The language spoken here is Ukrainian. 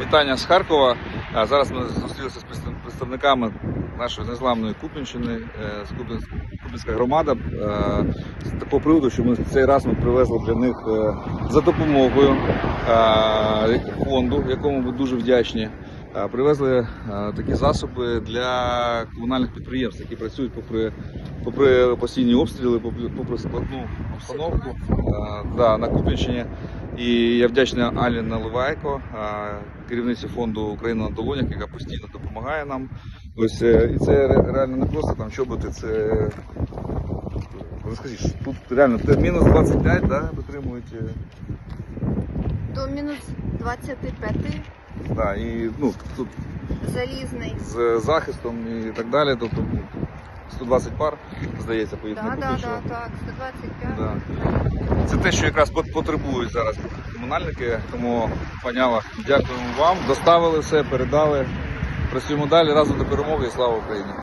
Вітання з Харкова. Зараз ми зустрілися з представниками нашої незламної Купінщини, е, з Купінська громада. е, З такого приводу, що ми цей раз ми привезли для них е, за допомогою фонду, якому ми дуже вдячні. Привезли такі засоби для комунальних підприємств, які працюють попри, попри постійні обстріли, попри, складну обстановку да, на Купінщині. І я вдячний Алі Наливайко, керівниці фонду Україна на долонях, яка постійно допомагає нам. Ось е, і це реально не просто там чоботи, це розкажіть, тут реально мінус 25, да, витримують. е, До мінус 25 Да, і ну тут залізний. з захистом і так далі. Тобто 120 пар, здається, поїхали. Так, так, так, так, 125. Да. Це те, що якраз пот- потребують зараз комунальники. Тому паняла, дякуємо вам. Доставили все, передали. Працюємо далі разом до перемоги і слава Україні.